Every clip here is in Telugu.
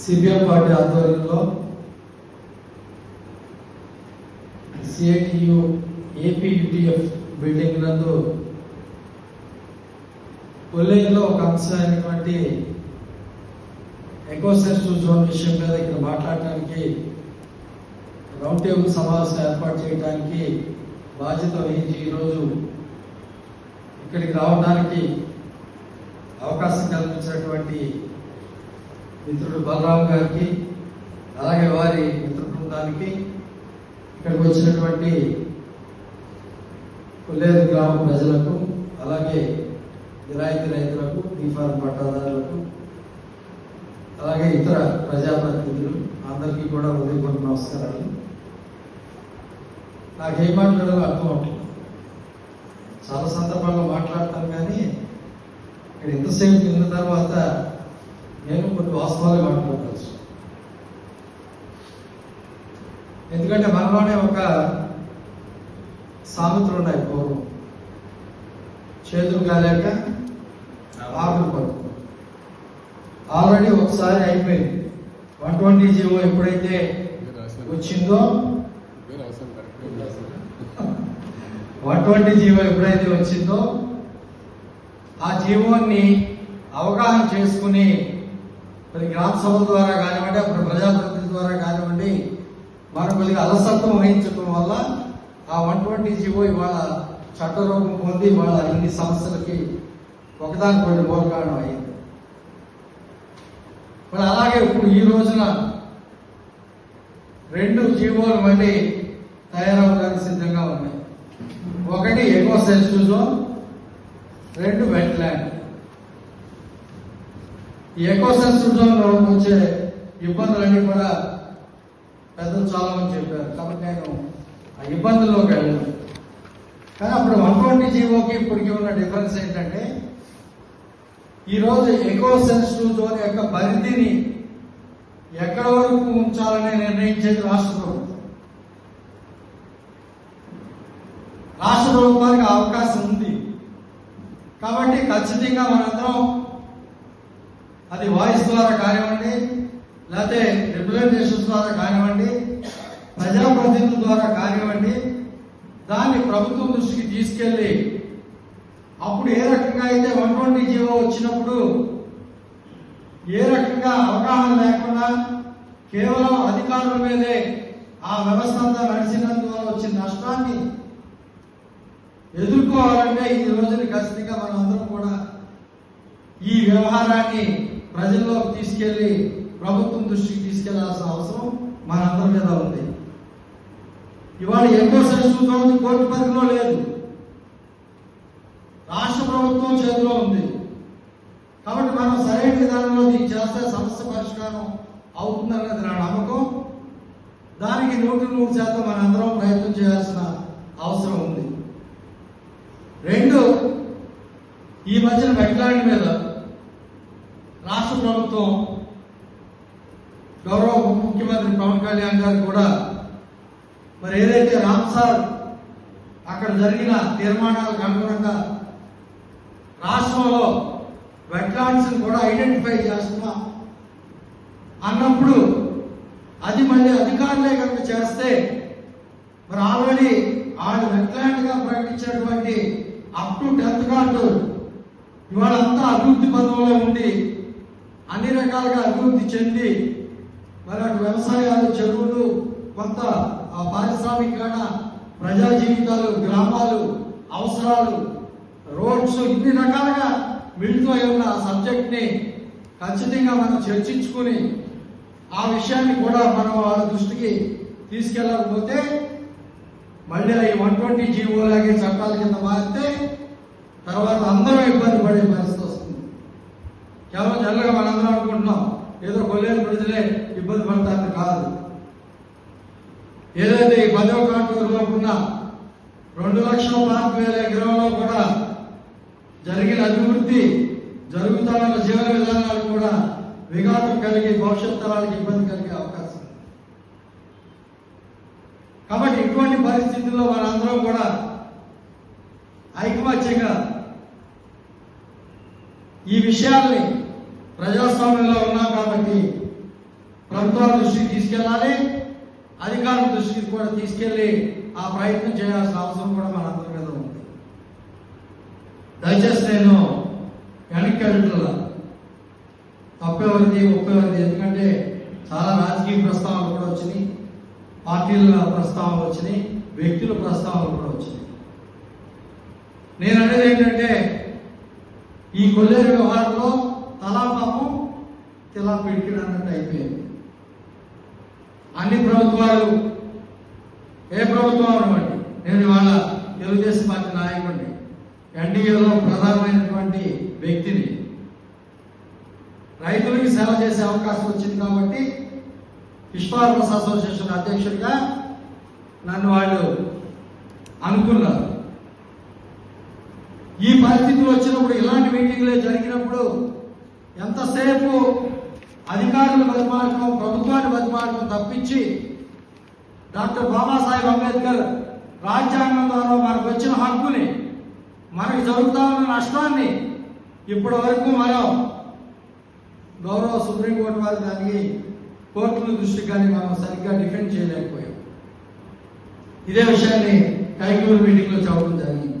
సిపిఎం పార్టీ ఆధ్వర్యంలో సిఐటియు ఏపీయుటిఎఫ్ బిల్డింగ్ నందు కొల్లేరులో ఒక అంశమైనటువంటి ఎకోసెన్సిటివ్ జోన్ విషయం మీద ఇక్కడ మాట్లాడటానికి రౌండ్ టేబుల్ సమావేశం ఏర్పాటు చేయడానికి బాధ్యత వహించి ఈరోజు ఇక్కడికి రావడానికి అవకాశం కల్పించినటువంటి మిత్రుడు బలరాం గారికి అలాగే వారి మిత్ర బృందానికి ఇక్కడికి వచ్చినటువంటి కొల్లేరు గ్రామ ప్రజలకు అలాగే నిరాయితీ రైతులకు బీఫార్మ్ పట్టాదారులకు అలాగే ఇతర ప్రజాప్రతినిధులు అందరికీ కూడా ఉదయపూర్వ నమస్కారాలు. నాకేం మాట్లాడాలో అర్థం అవుతుంది చాలా సందర్భాల్లో మాట్లాడతాను కానీ ఇక్కడ ఎంతసేపు నిన్న తర్వాత నేను కొన్ని వాస్తవాలు మాట్లాడవచ్చు ఎందుకంటే మనలోనే ఒక సామెతలు ఉన్నాయి పూర్వం చేతులు కాలేక ఆకులు పడుకో. ఆల్రెడీ ఒకసారి అయిపోయింది. వన్ ట్వంటీ జీవో ఎప్పుడైతే వచ్చిందో? వన్ ట్వంటీ జీవో ఎప్పుడైతే వచ్చిందో ఆ జీవోని అవగాహన చేసుకుని మరి గ్రామ సభల ద్వారా కానివ్వండి అప్పుడు ప్రజాప్రతినిధి ద్వారా కానివ్వండి మనం కొద్దిగా అలసత్వం వహించడం వల్ల ఆ వన్ ట్వంటీ జీవో ఇవాళ చట్టరూపం పొంది ఇవాళ ఇన్ని సమస్యలకి ఒకదానికొకటి మూల కారణం అయింది. మరి అలాగే ఇప్పుడు ఈ రోజున రెండు జీవోలు మళ్ళీ తయారవడానికి సిద్ధంగా ఉన్నాయి. ఒకటి ఎకో సెన్సిటివ్ జోన్ రెండు వెట్ ల్యాండ్ ఈ ఎకో వచ్చే ఇబ్బందులన్నీ కూడా పెద్దలు చాలామని చెప్పారు. కాబట్టి నేను ఆ ఇబ్బందుల్లోకి వెళ్ళాను. కానీ అప్పుడు వన్ ట్వంటీ జీవోకి ఇప్పటికి ఉన్న డిఫరెన్స్ ఏంటంటే ఈరోజు ఎకో సెన్సిటివ్ జోన్ యొక్క పరిధిని ఎక్కడ వరకు ఉంచాలని నిర్ణయించేది రాష్ట్ర ప్రభుత్వం. రాష్ట్ర ప్రభుత్వానికి అవకాశం ఉంది. కాబట్టి ఖచ్చితంగా మనందరం అది వాయిస్ ద్వారా కానివ్వండి లేకపోతే రిప్రజెంటేషన్ ద్వారా కానివ్వండి ప్రజాప్రతినిధుల ద్వారా కానివ్వండి దాన్ని ప్రభుత్వం దృష్టికి తీసుకెళ్ళి అప్పుడు ఏ రకంగా అయితే వన్ ట్వంటీ జీవో వచ్చినప్పుడు ఏ రకంగా అవగాహన లేకుండా కేవలం అధికారుల మీదే ఆ వ్యవస్థ అంతా నడిచినందువల్ల వచ్చిన నష్టాన్ని ఎదుర్కోవాలంటే ఈ రోజుని ఖచ్చితంగా మనం అందరం కూడా ఈ వ్యవహారాన్ని ప్రజల్లోకి తీసుకెళ్ళి ప్రభుత్వం దృష్టికి తీసుకెళ్ళాల్సిన అవసరం మనందరి మీద ఉంది. ఇవాళ ఎక్కువ సంస్కృతం కోర్టు పరిధిలో లేదు. రాష్ట్ర ప్రభుత్వం చేతిలో ఉంది. కాబట్టి మనం సరైన విధానంలో దీన్ని చేస్తే సమస్య పరిష్కారం అవుతుందన్నది నా నమ్మకం. దానికి నూటి నూరు శాతం మనందరం ప్రయత్నం చేయాల్సిన అవసరం ఉంది. రెండు ఈ మధ్యన వెట్లాండ్ మీద రాష్ట్ర ప్రభుత్వం గౌరవ ముఖ్యమంత్రి పవన్ కళ్యాణ్ గారు కూడా మరి ఏదైతే రామ్సార్ అక్కడ జరిగిన తీర్మానాలకు అనుగుణంగా రాష్ట్రంలో వెట్లాండ్స్ కూడా ఐడెంటిఫై చేస్తున్నా. అన్నప్పుడు అది మళ్ళీ అధికారులే కనుక చేస్తే మరి ఆల్రెడీ ఆయన వెట్లాండ్గా ప్రకటించినటువంటి అప్ టు టెన్త్ కార్డు ఇవాళంతా అభివృద్ధి పదంలో ఉండి అన్ని రకాలుగా అభివృద్ధి చెంది మరి అటు వ్యవసాయాలు చెరువులు కొంత ఆ పారిశ్రామికరణ ప్రజా జీవితాలు గ్రామాలు అవసరాలు రోడ్స్ ఇన్ని రకాలుగా మిళితో ఉన్న సబ్జెక్ట్ని ఖచ్చితంగా మనం చర్చించుకుని ఆ విషయాన్ని కూడా మనం వాళ్ళ దృష్టికి తీసుకెళ్ళకపోతే మళ్ళీ ఈ వన్ ట్వంటీ జీవోలాగే చట్టాల కింద మారితే తర్వాత అందరం ఇబ్బంది పడే పరిస్థితి కేవలం జనరల్గా మనందరం అనుకుంటున్నాం. ఏదో కొల్లేరు ప్రజలే ఇబ్బంది పడతారని కాదు. ఏదైతే ఈ పదవ కాంటూరులో ఉన్న రెండు లక్షల పాతిక వేల ఎకరంలో కూడా జరిగిన అభివృద్ధి జరుగుతున్న జీవన విధానాలు కూడా విఘాతం కలిగి భవిష్యత్ తరాలకు ఇబ్బంది కలిగే అవకాశం. కాబట్టి ఇటువంటి పరిస్థితుల్లో మనందరం కూడా ఐకమత్యంగా ఈ విషయాల్ని ప్రజాస్వామ్యంలో ఉన్నాం కాబట్టి ప్రభుత్వాల దృష్టికి తీసుకెళ్ళాలి అధికారుల దృష్టికి కూడా తీసుకెళ్ళి ఆ ప్రయత్నం చేయాల్సిన అవసరం కూడా మనందరి మీద ఉంది. దయచేసి నేను వెనక్కి వెళ్ళట్లా. తప్పెవరిది ఒప్పెవరిది ఎందుకంటే చాలా రాజకీయ ప్రస్తావనలు కూడా వచ్చినాయి. పార్టీల ప్రస్తావనలు వచ్చినాయి వ్యక్తుల ప్రస్తావనలు కూడా వచ్చినాయి. నేను అనేది ఏంటంటే ఈ కొల్లేరు వ్యవహారంలో తలా తిలా పిడికిడు అన్నట్టు అయిపోయింది. అన్ని ప్రభుత్వాలు ఏ ప్రభుత్వం అనమాట నేను ఇవాళ తెలుగుదేశం పార్టీ నాయకుడిని ఎన్డీఏలో ప్రధానమైనటువంటి వ్యక్తిని రైతులకి సేవ చేసే అవకాశం వచ్చింది కాబట్టి ఫార్మర్స్ అసోసియేషన్ అధ్యక్షుడిగా నన్ను వాళ్ళు అనుకున్నారు. ఈ పరిస్థితులు వచ్చినప్పుడు ఇలాంటి మీటింగ్లే జరిగినప్పుడు ఎంతసేపు అధికారుల బతిమార్గం ప్రభుత్వాన్ని బతిమార్గం తప్పించి డాక్టర్ బాబాసాహెబ్ అంబేద్కర్ రాజ్యాంగం ద్వారా మనకు వచ్చిన హక్కుని మనకు జరుగుతా ఉన్న నష్టాన్ని ఇప్పటి వరకు మనం గౌరవ సుప్రీంకోర్టు వారి దానికి కోర్టుల దృష్టి కానీ మనం సరిగ్గా డిఫెండ్ చేయలేకపోయాం. ఇదే విషయాన్ని కైకూరు మీటింగ్లో చెప్పడం జరిగింది.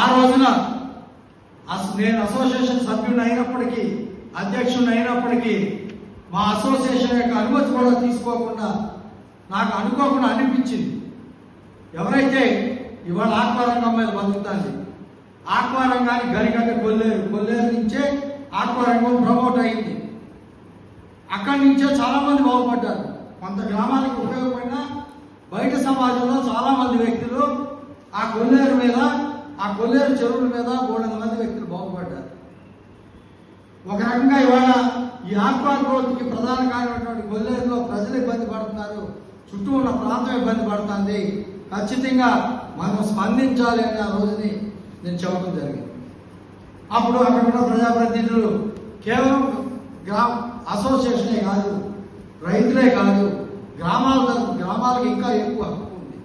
ఆ రోజున నేను అసోసియేషన్ సభ్యుని అయినప్పటికీ అధ్యక్షుడు అయినప్పటికీ మా అసోసియేషన్ యొక్క అనుమతి కూడా తీసుకోకుండా నాకు అనుకోకుండా అనిపించింది. ఎవరైతే ఇవాళ ఆక్వారంగం మీద బతుకుతుంది ఆక్వారంగాన్ని గరికట్ట కొల్లేరు కొల్లేరు నుంచే ఆక్వారంగం ప్రమోట్ అయింది. అక్కడి నుంచే చాలామంది బాగుపడ్డారు. కొంత గ్రామాలకు ఉపయోగపడిన బయట సమాజంలో చాలామంది వ్యక్తులు ఆ కొల్లేరు మీద ఆ కొల్లేరు చెరువుల మీద మూడు మంది వ్యక్తులు బాగుపడ్డారు. ఒక రకంగా ఇవాళ ఈ ఆక్వా గ్రోత్కి ప్రధాన కారణమైనటువంటి కొల్లేరులో ప్రజలు ఇబ్బంది పడుతున్నారు చుట్టూ ఉన్న ప్రాంతం ఇబ్బంది పడుతుంది. ఖచ్చితంగా మనం స్పందించాలి అని ఆ రోజుని నేను చెప్పడం జరిగింది. అప్పుడు అక్కడ ఉన్న ప్రజాప్రతినిధులు కేవలం గ్రామ అసోసియేషనే కాదు రైతులే కాదు గ్రామాల గ్రామాలకు ఇంకా ఎక్కువ హక్కు ఉంది.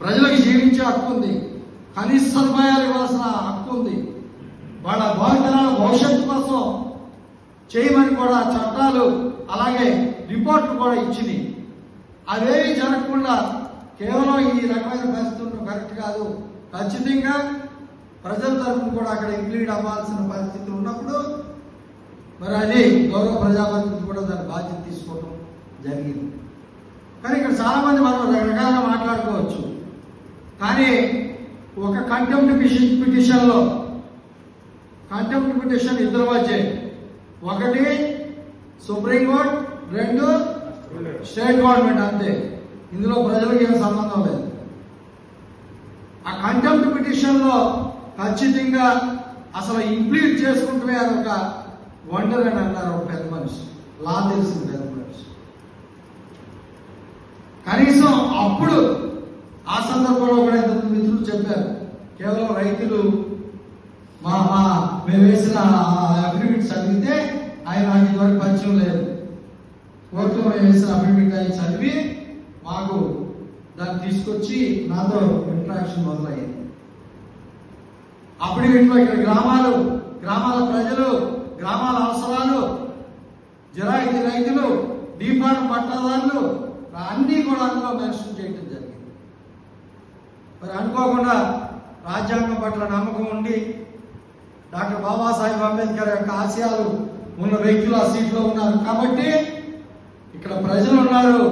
ప్రజలకు జీవించే హక్కు ఉంది. కనీస సదుపాయాలు ఇవ్వాల్సిన హక్కు ఉంది. వాళ్ళ భావితరాల భవిష్యత్తు కోసం చేయమని కూడా చట్టాలు అలాగే రిపోర్ట్లు కూడా ఇచ్చినాయి. అవేవి జరగకుండా కేవలం ఈ రకమైన పరిస్థితులు కరెక్ట్ కాదు. ఖచ్చితంగా ప్రజల తరఫున కూడా అక్కడ ఇంక్లూడ్ అవ్వాల్సిన పరిస్థితి ఉన్నప్పుడు మరి అది గౌరవ ప్రజాప్రతినిధి కూడా దాని బాధ్యత తీసుకోవడం జరిగింది. కానీ ఇక్కడ చాలామంది మనం రకరకాలుగా మాట్లాడుకోవచ్చు. కానీ ఒక కంటెంప్ట్ పిటిషన్ పిటిషన్లో కంటెంప్ట్ పిటిషన్ ఇద్దరు వచ్చాయి ఒకటి సుప్రీంకోర్టు రెండు స్టేట్ గవర్నమెంట్ అంతే. ఇందులో ప్రజలకు ఏం సంబంధం లేదు. ఆ కంటెంప్ట్ పిటిషన్లో ఖచ్చితంగా అసలు ఇంప్లీట్ చేసుకుంటమే అని ఒక వండర్ అని అన్నారు ఒక పెద్ద మనిషి. లా తెలిసిన పెద్ద మనిషి. కనీసం అప్పుడు ఆ సందర్భంలో కూడా ఇంతకు మిత్రులు చెప్పారు. కేవలం రైతులు మా మా మేము వేసిన అగ్రిమెంట్ చదివితే ఆయన నాకు ఇదివరకు పరిచయం లేదు. కోర్టులో మేము వేసిన అగ్రిమెంట్ ఆయన చదివి మాకు దాన్ని తీసుకొచ్చి నాతో ఇంట్రాక్షన్ మొదలయ్యింది. అప్పుడు వీటిలో ఇక్కడ గ్రామాలు గ్రామాల ప్రజలు గ్రామాల అవసరాలు జరాయితీ రైతులు డీపార్ట్ పట్టాదారులు అన్నీ కూడా అందులో మెన్షన్ చేయటం మరి అనుకోకుండా రాజ్యాంగం పట్ల నమ్మకం ఉండి డాక్టర్ బాబాసాహెబ్ అంబేద్కర్ యొక్క ఆశయాలు ఉన్న వ్యక్తులు ఆ సీట్లో ఉన్నారు. కాబట్టి ఇక్కడ ప్రజలు ఉన్నారు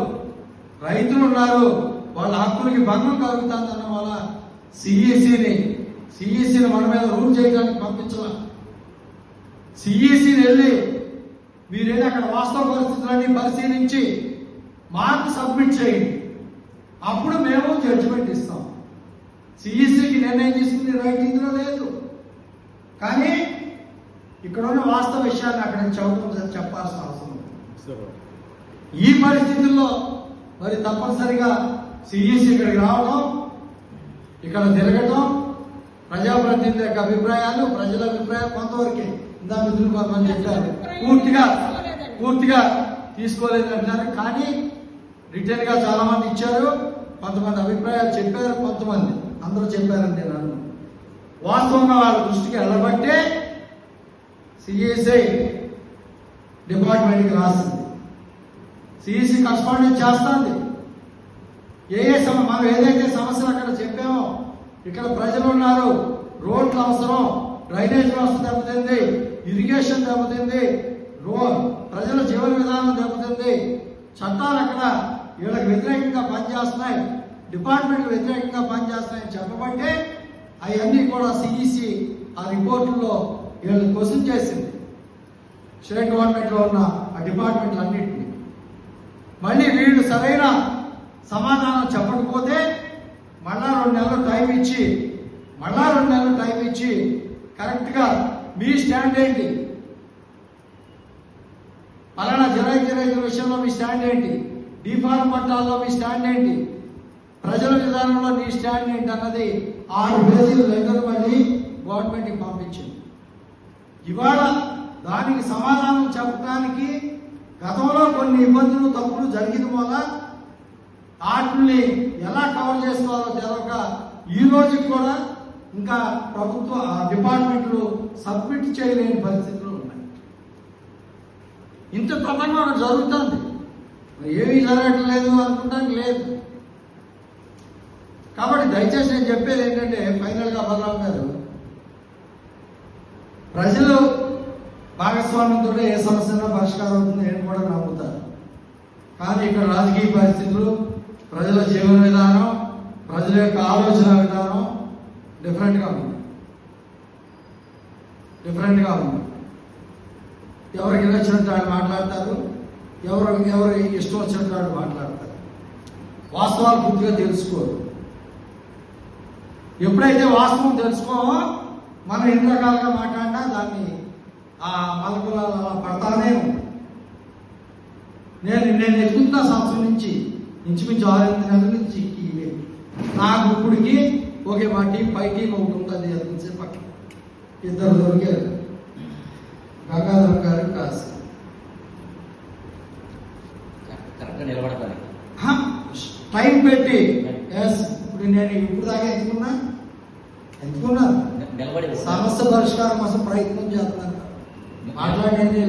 రైతులు ఉన్నారు వాళ్ళ హక్కులకి భంగం కలుగుతుందన్న వల్ల సిఈసిని సిఈసిని మన మీద రూల్ చేయడానికి పంపించాల. సిఈసిని వెళ్ళి మీరు అక్కడ వాస్తవ పరిస్థితులన్నీ పరిశీలించి మాకు సబ్మిట్ చేయండి. అప్పుడు మేము జడ్జిమెంట్ ఇస్తాం. సిఈసికి నిర్ణయం తీసుకునే రైట్ ఇందులో లేదు. కానీ ఇక్కడ ఉన్న వాస్తవ విషయాన్ని అక్కడ చదువు చెప్పాల్సిన అవసరం ఉంది. ఈ పరిస్థితుల్లో మరి తప్పనిసరిగా సిఈసి ఇక్కడికి రావడం ఇక్కడ తిరగటం ప్రజాప్రతినిధుల యొక్క అభిప్రాయాలు ప్రజల అభిప్రాయాలు కొంతవరకే. ఇందా మిత్రులు కొంతమంది చెప్పారు. పూర్తిగా పూర్తిగా తీసుకోలేదు అంటున్నారు. కానీ రిటర్న్గా చాలా మంది ఇచ్చారు కొంతమంది అభిప్రాయాలు చెప్పారు కొంతమంది. అందరూ చెప్పారంటే నన్ను. వాస్తవంగా వాళ్ళ దృష్టికి వెళ్ళబట్టే సిఎస్ఐ డిపార్ట్మెంట్కి రాసింది. సిఈసి కరస్పాండెన్స్ చేస్తుంది. ఏ ఏ సమ మనం ఏదైతే సమస్యలు అక్కడ చెప్పామో ఇక్కడ ప్రజలు ఉన్నారు రోడ్లు అవసరం డ్రైనేజ్ వ్యవస్థ దెబ్బతింది ఇరిగేషన్ దెబ్బతింది రో ప్రజల జీవన విధానం దెబ్బతింది చట్టాలు అక్కడ వీళ్ళకి వ్యతిరేకంగా పనిచేస్తున్నాయి. డిపార్ట్మెంట్ వ్యతిరేకంగా పనిచేస్తాయని చెప్పబట్టే అవన్నీ కూడా సిఈసి ఆ రిపోర్టుల్లో వీళ్ళని క్వశ్చన్ చేసింది. స్టేట్ గవర్నమెంట్లో ఉన్న ఆ డిపార్ట్మెంట్లు అన్నింటినీ మళ్ళీ వీళ్ళు సరైన సమాధానం చెప్పకపోతే మళ్ళా రెండు నెలలు టైం ఇచ్చి మళ్ళా రెండు నెలలు టైం ఇచ్చి కరెక్ట్గా మీ స్టాండ్ ఏంటి? పలానా జరై జరాయి విషయంలో మీ స్టాండ్ ఏంటి? డిఫార్మ్ పట్టాల్లో మీ స్టాండ్ ఏంటి? ప్రజల విధానంలో నీ స్టాండ్ ఏంటి అన్నది ఆరు పేజీలు లెటర్ మళ్ళీ గవర్నమెంట్కి పంపించింది. ఇవాళ దానికి సమాధానం చెప్పడానికి గతంలో కొన్ని ఇబ్బందులు తప్పులు జరిగిన వల్ల వాటిని ఎలా కవర్ చేసుకోవాలో తెలియక ఈ రోజుకి కూడా ఇంకా ప్రభుత్వ ఆ డిపార్ట్మెంట్లు సబ్మిట్ చేయలేని పరిస్థితులు ఉన్నాయి. ఇంత ప్రమాణం జరుగుతుంది. ఏమీ జరగట్లేదు అనుకుంటానికి లేదు. కాబట్టి దయచేసి నేను చెప్పేది ఏంటంటే ఫైనల్గా బలరాం గారు ప్రజలు భాగస్వామ్యంతో ఏ సమస్యనా పరిష్కారం అవుతుంది నేను కూడా నమ్ముతాను కానీ ఇక్కడ రాజకీయ పరిస్థితులు ప్రజల జీవన విధానం ప్రజల యొక్క ఆలోచన విధానం డిఫరెంట్గా ఉంది. డిఫరెంట్గా ఉంది. ఎవరికి నచ్చినట్టు వాళ్ళు మాట్లాడతారు ఎవరు ఎవరు ఇష్టం వచ్చినట్టు వాళ్ళు మాట్లాడతారు. వాస్తవాలు పూర్తిగా తెలుసుకోరు. ఎప్పుడైతే వాస్తవం తెలుసుకోమో మనం ఎన్ని రకాలుగా మాట్లాడినా దాన్ని ఆ మలకులాలు అలా పడతానే నేను నేను ఎదుగుతున్న సంవత్సరం నుంచి ఇంచుమించు ఆరు ఎనిమిది నెలల నుంచి ఇవే. నాకు ఇప్పటికి ఓకే మా టీం పై టీం ఒకటి ఉంటుంది ఎంతసేపు పక్కన ఇద్దరు దొరికారు గంగాధరం గారు కాసి. టైం పెట్టి. ఎస్ ఇప్పుడు నేను ఇప్పుడు దాకా ఎంచుకున్నా నిలబడి సమస్య పరిష్కారం కోసం ప్రయత్నం చేస్తున్నాను మాట్లాడేది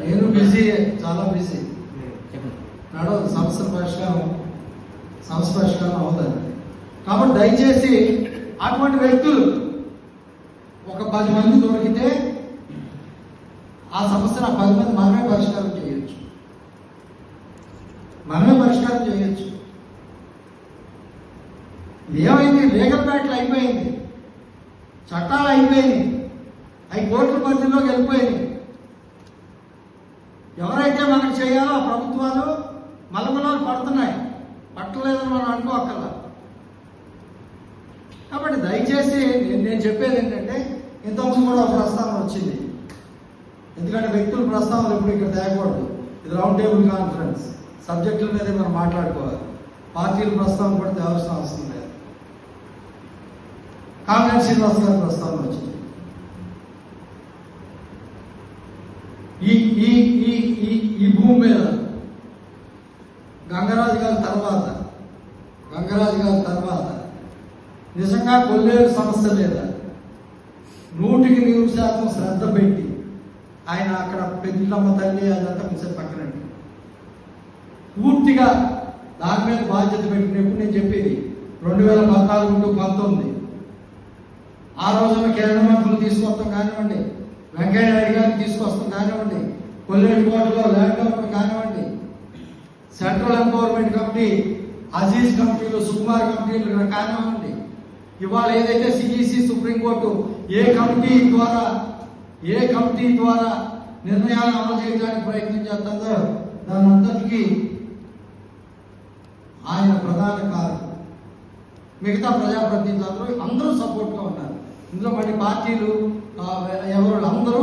నేను బిజీ చాలా బిజీ. నడవదు సమస్య పరిష్కారం సమస్య పరిష్కారం అవుతుంది. కాబట్టి దయచేసి అటువంటి వ్యక్తులు ఒక పది మంది దొరికితే ఆ సమస్యను ఆ పది మంది మనమే పరిష్కారం చేయొచ్చు. మనమే పరిష్కారం చేయొచ్చు. ఏమైంది? లీగల్ బ్యాట్లు అయిపోయింది. చట్టాలు అయిపోయింది అవి కోర్టుల పరిధిలోకి వెళ్ళిపోయింది ఎవరైతే మనకు చేయాలో ఆ ప్రభుత్వాలు మలమలాలు పడుతున్నాయి. పట్టలేదని మనం అనుకోక్కర్లా. కాబట్టి దయచేసి నేను చెప్పేది ఏంటంటే ఇంతకుముందు కూడా ఒక ప్రస్తావన వచ్చింది. ఎందుకంటే వ్యక్తుల ప్రస్తావనలు ఇప్పుడు ఇక్కడ తేకూడదు. ఇది రౌండ్ టేబుల్ కాన్ఫరెన్స్. సబ్జెక్టుల మీదే మనం మాట్లాడుకోవాలి. పార్టీల ప్రస్తావన కూడా తేవాల్సిన అవసరం లేదు కాంగ్రెస్ శ్రీనివాస్ గారి ప్రస్తావన వచ్చింది ఈ ఈ ఈ ఈ ఈ భూమి మీద గంగరాజు గారి తర్వాత గంగరాజు గారి తర్వాత నిజంగా కొల్లేరు సమస్య మీద నూటికి నూరు శాతం శ్రద్ధ పెట్టి ఆయన అక్కడ పెద్దమ్మ తల్లి అదంతా కొంచెం పక్కనండి పూర్తిగా దాని మీద బాధ్యత పెట్టినప్పుడు నేను చెప్పేది రెండు వేల పద్నాలుగు టు పంతొమ్మిది ఆ రోజున కేంద్ర మంత్రులు తీసుకొస్తాం కానివ్వండి వెంకయ్య నాయుడు గారిని తీసుకొస్తాం కానివ్వండి కొల్లేరు కోటలో ల్యాండ్ డెవలప్మెంట్ కానివ్వండి సెంట్రల్ ఎంపవర్మెంట్ కమిటీ అజీజ్ కమిటీలు సుకుమార్ కమిటీలు కానివ్వండి. ఇవాళ ఏదైతే సిఈసి సుప్రీంకోర్టు ఏ కమిటీ ద్వారా ఏ కమిటీ ద్వారా నిర్ణయాలు అమలు చేయడానికి ప్రయత్నం చేస్తుందో దాని ఆయన ప్రధాన కారణం. మిగతా ప్రజాప్రతినిధులు అందరూ సపోర్ట్గా ఉన్నారు. ఇందులో మళ్ళీ పార్టీలు ఎవరు అందరూ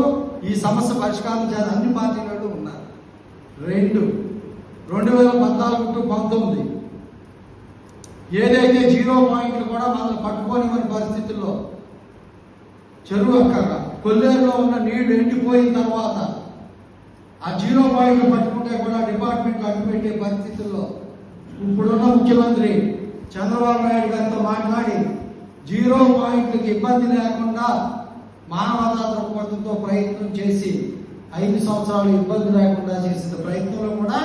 ఈ సమస్య పరిష్కారం చేయాలి. అన్ని పార్టీలు ఉన్నారు. రెండు రెండు వేల పద్నాలుగు టు పంతొమ్మిది. ఏదైతే జీరో పాయింట్లు కూడా మనల్ని పట్టుకోనివ్వని పరిస్థితుల్లో చెరువు అక్కడ కొల్లేరులో ఉన్న నీళ్ళు ఎండిపోయిన తర్వాత ఆ జీరో పాయింట్లు పట్టుకుంటే కూడా డిపార్ట్మెంట్ అడ్డుపెట్టే పరిస్థితుల్లో ఇప్పుడున్న ముఖ్యమంత్రి చంద్రబాబు నాయుడు గారితో మాట్లాడి జీరో పాయింట్లకు ఇబ్బంది లేకుండా మానవతా దృక్పథంతో ప్రయత్నం చేసి ఐదు సంవత్సరాలు ఇబ్బంది లేకుండా చేసిన ప్రయత్నంలో కూడా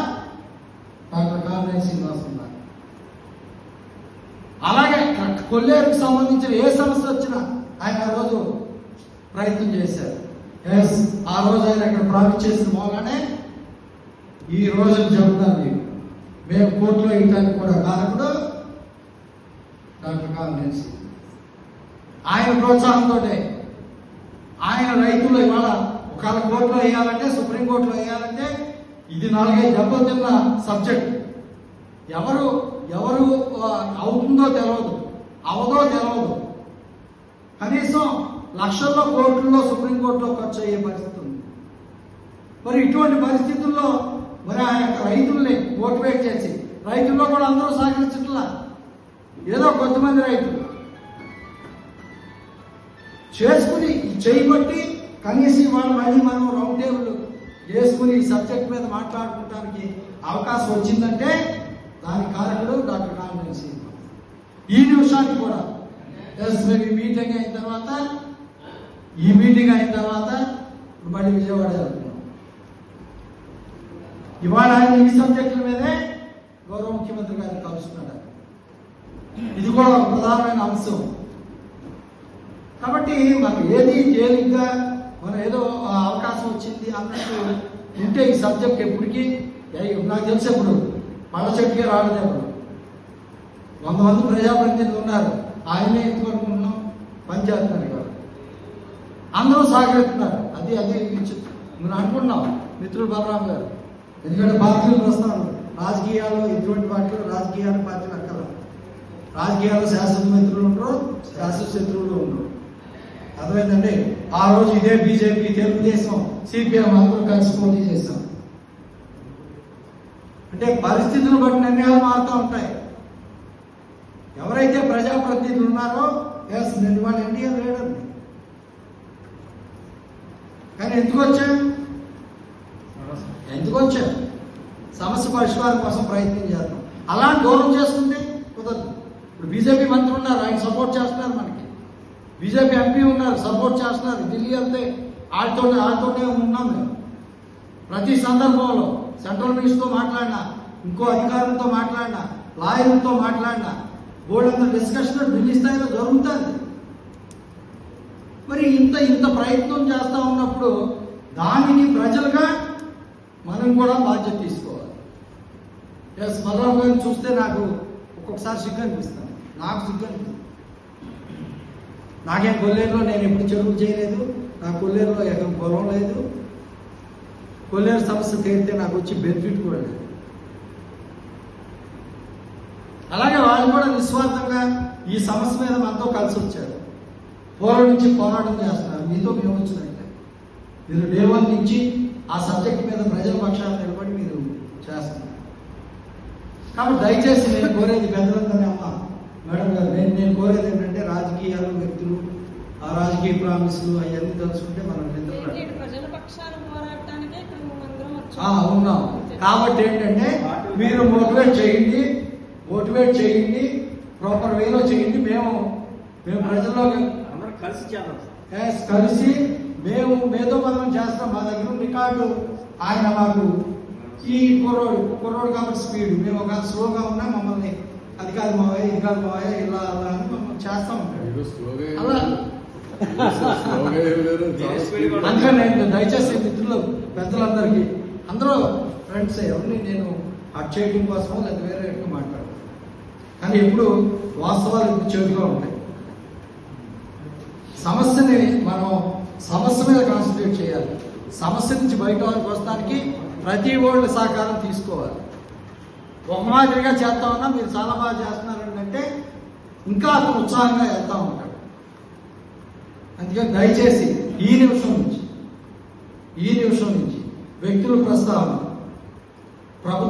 డాక్టర్ కామినేని శ్రీనివాస్ ఉన్నారు. అలాగే కొల్లేరుకు సంబంధించిన ఏ సమస్య వచ్చినా ఆయన ఆ రోజు ప్రయత్నం చేశారు. ఎస్ ఆ రోజు ఆయన అక్కడ ప్రామిస్ చేసిన మూలనే ఈ రోజు చెబుతాను నేను. మేము కోర్టులో ఇవ్వడానికి కూడా కారణం డాక్టర్ కామినేని శ్రీనివాస్. ఆయన ప్రోత్సాహంతో ఆయన రైతులు ఇవాళ ఒకవేళ కోర్టులో వేయాలంటే సుప్రీంకోర్టులో వేయాలంటే ఇది నాలుగైదు దెబ్బలు తిన్న సబ్జెక్ట్. ఎవరు ఎవరు అవుతుందో తెలియదు అవదో తెలియదు కనీసం లక్షల్లో కోర్టుల్లో సుప్రీంకోర్టులో ఖర్చు అయ్యే పరిస్థితి ఉంది. మరి ఇటువంటి పరిస్థితుల్లో మరి ఆ యొక్క రైతుల్ని మోటివేట్ చేసి రైతుల్లో కూడా అందరూ సహకరించట్లా? ఏదో కొంతమంది రైతులు. చేసుకుని చేయబట్టి కనీసం ఇవాళ మళ్ళీ మనం రౌండ్ టేబుల్ చేసుకుని ఈ సబ్జెక్ట్ మీద మాట్లాడుకోవడానికి అవకాశం వచ్చిందంటే దాని కారకుడు డాక్టర్ కామినేని శ్రీనివాస్ ఈ నిమిషానికి కూడా ఎస్ ఈ మీటింగ్ అయిన తర్వాత ఈ మీటింగ్ అయిన తర్వాత మళ్ళీ విజయవాడ వెళ్తున్నాం. ఇవాళ ఆయన ఈ సబ్జెక్టుల మీదే గౌరవ ముఖ్యమంత్రి గారిని కలుస్తున్నాడు. ఇది కూడా ఒక ప్రధానమైన అంశం. కాబట్టి మనం ఏది తేలిగ్గా మనం ఏదో ఆ అవకాశం వచ్చింది అన్నట్టు ఉంటే ఈ సబ్జెక్ట్ ఎప్పటికీ నాకు తెలిసి ఎప్పుడు. పళ్ళ చెట్టుకే రాలేదు ఎప్పుడు. వంద మంది ప్రజాప్రతినిధులు ఉన్నారు. ఆయనే ఎత్తుకోనుకుంటున్నాం పంచాయతీ గారు అందరూ సహకరిస్తున్నారు. అది అది మనం అనుకున్నాం మిత్రులు బలరాం గారు. ఎందుకంటే పార్టీలు వస్తాను రాజకీయాల్లో ఎటువంటి పార్టీలు రాజకీయాల పార్టీలు అక్కల రాజకీయాల్లో శాశ్వత మిత్రులు ఉండరు శాశ్వత శత్రువులు ఉండరు అర్థమైందండి? ఆ రోజు ఇదే బీజేపీ తెలుగుదేశం సిపిఎం అందరూ కలిసి పోటీ చేశాం. అంటే పరిస్థితులు బట్టి నిర్ణయాలు మారుతూ ఉంటాయి. ఎవరైతే ప్రజాప్రతినిధులు ఉన్నారో ఎస్ నేను వాళ్ళ ఎన్డీఏ లేడండి కానీ ఎందుకు వచ్చాం? ఎందుకు వచ్చాం? సమస్య పరిష్కారం కోసం ప్రయత్నం చేద్దాం. అలా దూరం చేసుకుంటే కుదరదు. ఇప్పుడు బీజేపీ మంత్రి ఉన్నారు ఆయన సపోర్ట్ చేస్తున్నారు మనకి. బీజేపీ ఎంపీ ఉన్నారు సపోర్ట్ చేస్తున్నారు ఢిల్లీ వెళ్తే వాళ్ళతోనే వాళ్ళతోనే ఉన్నాం మేము. ప్రతి సందర్భంలో సెంట్రల్ మినిస్టర్తో మాట్లాడినా ఇంకో అధికారులతో మాట్లాడినా లాయర్లతో మాట్లాడినా బోర్డంత డిస్కషన్ ఢిల్లీ స్థాయిలో జరుగుతుంది. మరి ఇంత ఇంత ప్రయత్నం చేస్తూ ఉన్నప్పుడు దానిని ప్రజలుగా మనం కూడా బాధ్యత తీసుకోవాలి. ఎస్ బలరాం చూస్తే నాకు ఒక్కొక్కసారి సిగ్గు అనిపిస్తాను నాకు సిగ్గు అనిపిస్తుంది. నాకేం కొల్లేరులో నేను ఎప్పుడు చెరువు చేయలేదు నా కొల్లేరులో ఎక్కడ పొలం లేదు. కొల్లేరు సమస్య తీరితే నాకు వచ్చి బెనిఫిట్ కూడా లేదు. అలాగే వాళ్ళు కూడా నిస్వార్థంగా ఈ సమస్య మీద మనతో కలిసి వచ్చారు. పూర్వం నుంచి పోరాటం చేస్తున్నారు. మీతో మేము వచ్చినట్టే మీరు డే వన్ నుంచి ఆ సబ్జెక్ట్ మీద ప్రజల పక్షాన నిలబడి మీరు చేస్తున్నారు. కాబట్టి దయచేసి నేను కోరేది పెద్దలందరినీ అమ్మ. మేడం గారు నేను నేను కోరేది ఏంటంటే రాజకీయాలు వ్యక్తులు ఆ రాజకీయ ప్రామిస్లు అవన్నీ తెలుసుకుంటే మనం ఉన్నాం. కాబట్టి ఏంటంటే మీరు మోటివేట్ చేయండి మోటివేట్ చేయండి ప్రాపర్ వేలో చేయండి మేము మేము ప్రజల్లోకి అందరం కలిసి చేద్దాం. కలిసి మేము మేధో మదనం చేస్తాం. మా దగ్గర రికార్డు ఆయన మాకు ఈ కుర్రోడు కుర్రోడు కాబట్టి స్పీడ్. మేము ఒక స్లోగా ఉన్నా మమ్మల్ని అది కాదు మావయ్య ఇది కాదు మావయ్య ఇలా అలా అని మమ్మల్ని చేస్తా ఉంటాడు. అలా. అందుకని నేను దయచేసి మిత్రులు పెద్దలందరికీ అందరూ ఫ్రెండ్స్ ఎవరిని నేను హట్ చేయడం కోసమో లేదా వేరే ఎక్కువ మాట్లాడను కానీ ఎప్పుడు వాస్తవాలు ఎప్పుడు చేతిలో ఉంటాయి. సమస్యని మనం సమస్య మీద కాన్సన్ట్రేట్ చేయాలి. సమస్య నుంచి బయట వస్తానికి ప్రతి ఓళ్ళ సహకారం తీసుకోవాలి. ఒక మాదిరిగా చేస్తా ఉన్నా మీరు చాలా బాగా చేస్తున్నారు అంటే ఇంకా అతను ఉత్సాహంగా వెళ్తా ఉంటాడు. అందుకని దయచేసి ఈ నిమిషం నుంచి ఈ నిమిషం నుంచి వ్యక్తుల ప్రస్తావన ప్రభుత్వం